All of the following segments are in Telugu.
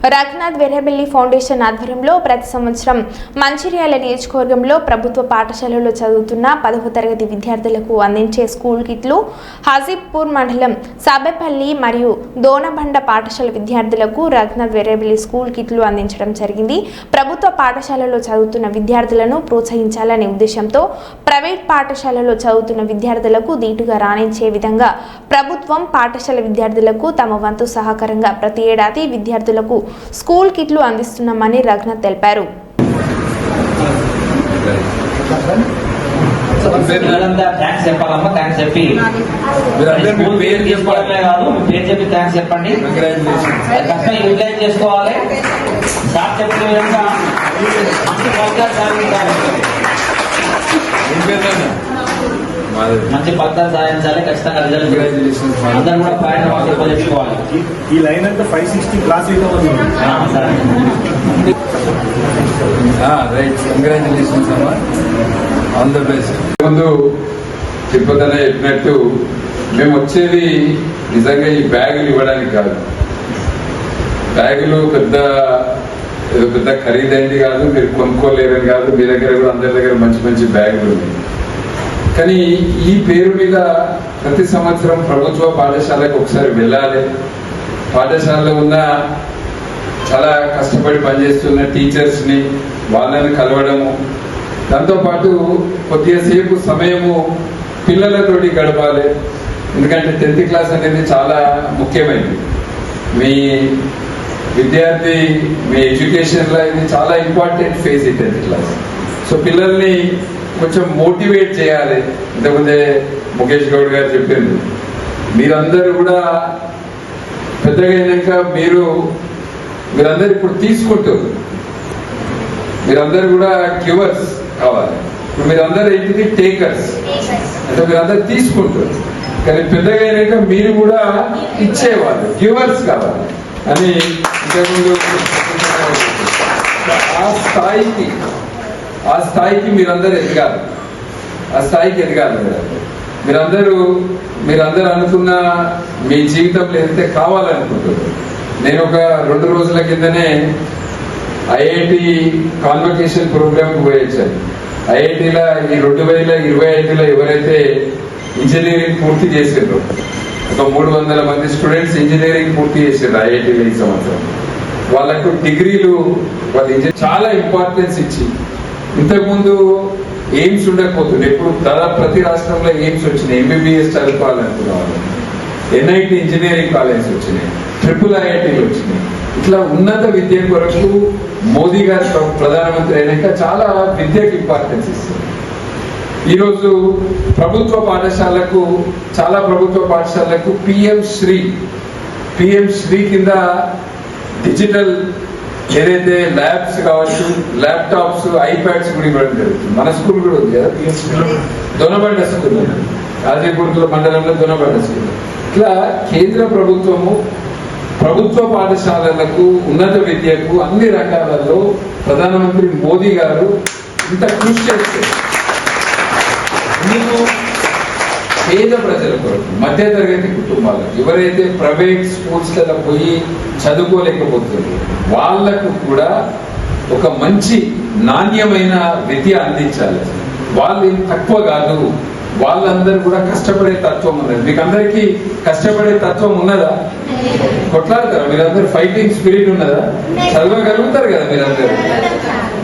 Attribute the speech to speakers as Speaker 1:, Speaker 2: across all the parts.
Speaker 1: రఘునాథ్ వెర్రబెల్లి ఫౌండేషన్ ఆధ్వర్యంలో ప్రతి సంవత్సరం మంచిర్యాల నియోజకవర్గంలో ప్రభుత్వ పాఠశాలలో చదువుతున్న పదవ తరగతి విద్యార్థులకు అందించే స్కూల్ కిట్లు హాజీపూర్ మండలం సాబెపల్లి మరియు దోనబండ పాఠశాల విద్యార్థులకు రఘునాథ్ వెర్రబెల్లి స్కూల్ కిట్లు అందించడం జరిగింది. ప్రభుత్వ పాఠశాలలో చదువుతున్న విద్యార్థులను ప్రోత్సహించాలనే ఉద్దేశంతో ప్రైవేట్ పాఠశాలలో చదువుతున్న విద్యార్థులకు దీటుగా రాణించే విధంగా ప్రభుత్వం పాఠశాల విద్యార్థులకు తమ వంతు సహకారంగా ప్రతి ఏడాది విద్యార్థులకు స్కూల్ కిట్లు అందిస్తున్నామని రఘునాథ్ తెలిపారు.
Speaker 2: పిల్లలంతా థ్యాంక్స్ చెప్పాలమ్మా థ్యాంక్స్ చెప్పి.
Speaker 3: మీరందరూ మీ
Speaker 2: స్కూల్
Speaker 3: పేరు
Speaker 2: ఫీజు తీసుకోవడమే కాదు మీ పేరు చెప్పి థ్యాంక్స్ చెప్పండి.
Speaker 3: కంగ్రాచులేషన్
Speaker 2: అది కష్టం యూటిలైజ్ చేసుకోవాలి. సార్ చెప్పిన విధంగా మంచి మంచి ఫలితాలు సాధించాలి ఖచ్చితంగా రిజల్ట్ అందరూ కూడా పాయింట్ మాకు చెప్పుకోవాలి
Speaker 4: ఈ- లైన్ అంతా five sixty class
Speaker 3: right congratulations అమ్మా. ఆల్ ద బెస్ట్ ముందు తిరుపతి చెప్పినట్టు మేము వచ్చేది నిజంగా ఈ బ్యాగులు ఇవ్వడానికి కాదు. బ్యాగులు పెద్ద ఏదో పెద్ద ఖరీదైంది కాదు మీరు కొనుక్కోలేరని కాదు మీ దగ్గర కూడా అందరి దగ్గర మంచి మంచి బ్యాగులు ఉన్నాయి. కానీ ఈ పేరు మీద ప్రతి సంవత్సరం ప్రభుత్వ పాఠశాలకు ఒకసారి వెళ్ళాలి. పాఠశాలలో ఉన్న చాలా కష్టపడి పనిచేస్తున్న టీచర్స్ని వాళ్ళని కలవడము. దాంతోపాటు కొద్దిసేపు సమయము పిల్లలతోటి గడపాలి. ఎందుకంటే టెన్త్ క్లాస్ అనేది చాలా ముఖ్యమైనది. మీ విద్యార్థి మీ ఎడ్యుకేషన్లో ఇది చాలా ఇంపార్టెంట్ ఫేజ్ ఈ టెన్త్ క్లాస్. సో పిల్లల్ని కొంచెం మోటివేట్ చేయాలి. ఇంతకుముందే ముఖేష్ గౌడ్ గారు చెప్పింది. మీరందరూ కూడా పెద్దగా అయినాక మీరు మీరందరూ ఇప్పుడు తీసుకుంటారు. మీరందరూ కూడా క్యూవర్స్ కావాలి. ఇప్పుడు మీరందరూ ఏంటిది టేకర్స్. అంటే మీరందరూ తీసుకుంటారు. కానీ పెద్దగా అయినాక మీరు కూడా ఇచ్చేవాళ్ళు గివర్స్ కావాలి. అని ఇంతకుముందు ఆ స్థాయికి ఆ స్థాయికి మీరందరూ ఎదగాలి. ఆ స్థాయికి ఎదగాలి. మీరందరూ మీరందరూ అనుకున్న మీ జీవితంలో ఏదైతే కావాలనుకుంటున్నారు? నేను ఒక రెండు రోజుల కిందనే ఐఐటి కాన్వకేషన్ ప్రోగ్రామ్కి పోయొచ్చాను. ఐఐటిలో ఈ రెండు వేల ఇరవై ఐదులో ఎవరైతే ఇంజనీరింగ్ పూర్తి చేసిండ్రో ఒక మూడు వందల మంది స్టూడెంట్స్ ఇంజనీరింగ్ పూర్తి చేసారు ఐఐటీలో ఈ సంవత్సరం. వాళ్ళకు డిగ్రీలు వాళ్ళు చాలా ఇంపార్టెన్స్ ఇచ్చి ఇంతకుముందు ఎయిమ్స్ ఉండకపోతుండే ఇప్పుడు దాదాపు ప్రతి రాష్ట్రంలో ఎయిమ్స్ వచ్చినాయి ఎంబీబీఎస్ చదువుకోవాలనుకున్న వాళ్ళు ఎన్ఐటి ఇంజనీరింగ్ కాలేజ్ వచ్చినాయి ట్రిపుల్ ఐఐటీలు వచ్చినాయి. ఇట్లా ఉన్నత విద్య కొరకు మోదీ గారు ప్రధానమంత్రి అయినాక చాలా విద్యకు ఇంపార్టెన్స్ ఇస్తారు ఈరోజు ప్రభుత్వ పాఠశాలకు చాలా ప్రభుత్వ పాఠశాలకు పిఎం శ్రీ పిఎం శ్రీ కింద డిజిటల్ ఏదైతే ల్యాబ్స్ కావచ్చు ల్యాప్టాప్స్ ఐప్యాడ్స్ కూడా ఇవ్వడం జరుగుతుంది. మన స్కూల్ కూడా ఉంది కదా పిఎం శ్రీలో? దొనబండ స్కూల్ రాజీపూర్ల మండలంలో దొనబండ స్కూల్. ఇట్లా కేంద్ర ప్రభుత్వము ప్రభుత్వ పాఠశాలలకు ఉన్నత విద్యకు అన్ని రకాలలో ప్రధానమంత్రి మోదీ గారు ఇంత కృషి చేస్తారు మీరు పేద ప్రజల కొరకు మధ్య తరగతి కుటుంబాలకు ఎవరైతే ప్రైవేట్ స్కూల్స్లలో పోయి చదువుకోలేకపోతున్నారు వాళ్ళకు కూడా ఒక మంచి నాణ్యమైన విద్య అందించాలి. వాళ్ళు తక్కువ కాదు. వాళ్ళందరూ కూడా కష్టపడే తత్వం ఉన్నది. మీకు అందరికీ కష్టపడే తత్వం ఉన్నదా? కొట్లాడతారా? మీరందరూ ఫైటింగ్ స్పిరిట్ ఉన్నదా? చదవగలుగుతారు కదా మీరందరూ.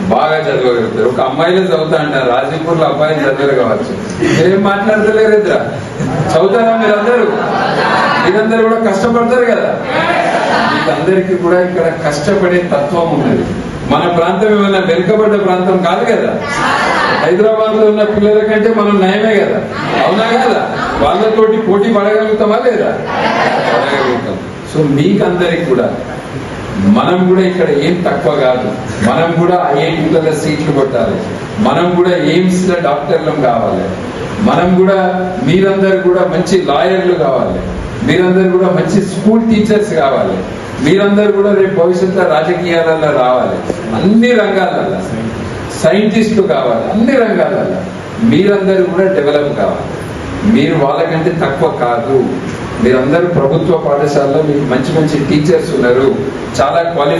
Speaker 3: బాగా చదవగలుగుతారు ఒక అమ్మాయిలే చదువుతా అంటారు. రాజీపూర్లో అబ్బాయిలు చదివారు కావచ్చు. ఏం మాట్లాడతలేరు ఇద్దరు. చదువుతారా మీరందరూ? మీరందరూ కూడా కష్టపడతారు కదా. మీకందరికీ కూడా ఇక్కడ కష్టపడే తత్వం ఉన్నది. మన ప్రాంతం ఏమైనా వెనుకబడ్డ ప్రాంతం కాదు కదా. హైదరాబాద్లో ఉన్న పిల్లల కంటే మనం నయమే కదా. అవునా కదా? వాళ్ళతోటి పోటీ పడగలుగుతామా లేదా? పడగలుగుతాం. సో మీకందరికి కూడా మనం కూడా ఇక్కడ ఏం తక్కువ కాదు. మనం కూడా ఐఐటీలలో సీట్లు కొట్టాలి. మనం కూడా ఎయిమ్స్లో డాక్టర్లు డాక్టర్లం కావాలి. మనం కూడా మీరందరూ కూడా మంచి లాయర్లు కావాలి. మీరందరూ కూడా మంచి స్కూల్ టీచర్స్ కావాలి. మీరందరూ కూడా రేపు భవిష్యత్తులో రాజకీయాలలో రావాలి. అన్ని రంగాలలో సైంటిస్టులు కావాలి. అన్ని రంగాలలో మీరందరూ కూడా డెవలప్ కావాలి. మీరు వాళ్ళకంటే తక్కువ కాదు. మీరందరూ ప్రభుత్వ పాఠశాలలో మీకు మంచి మంచి టీచర్స్ ఉన్నారు. చాలా క్వాలిఫై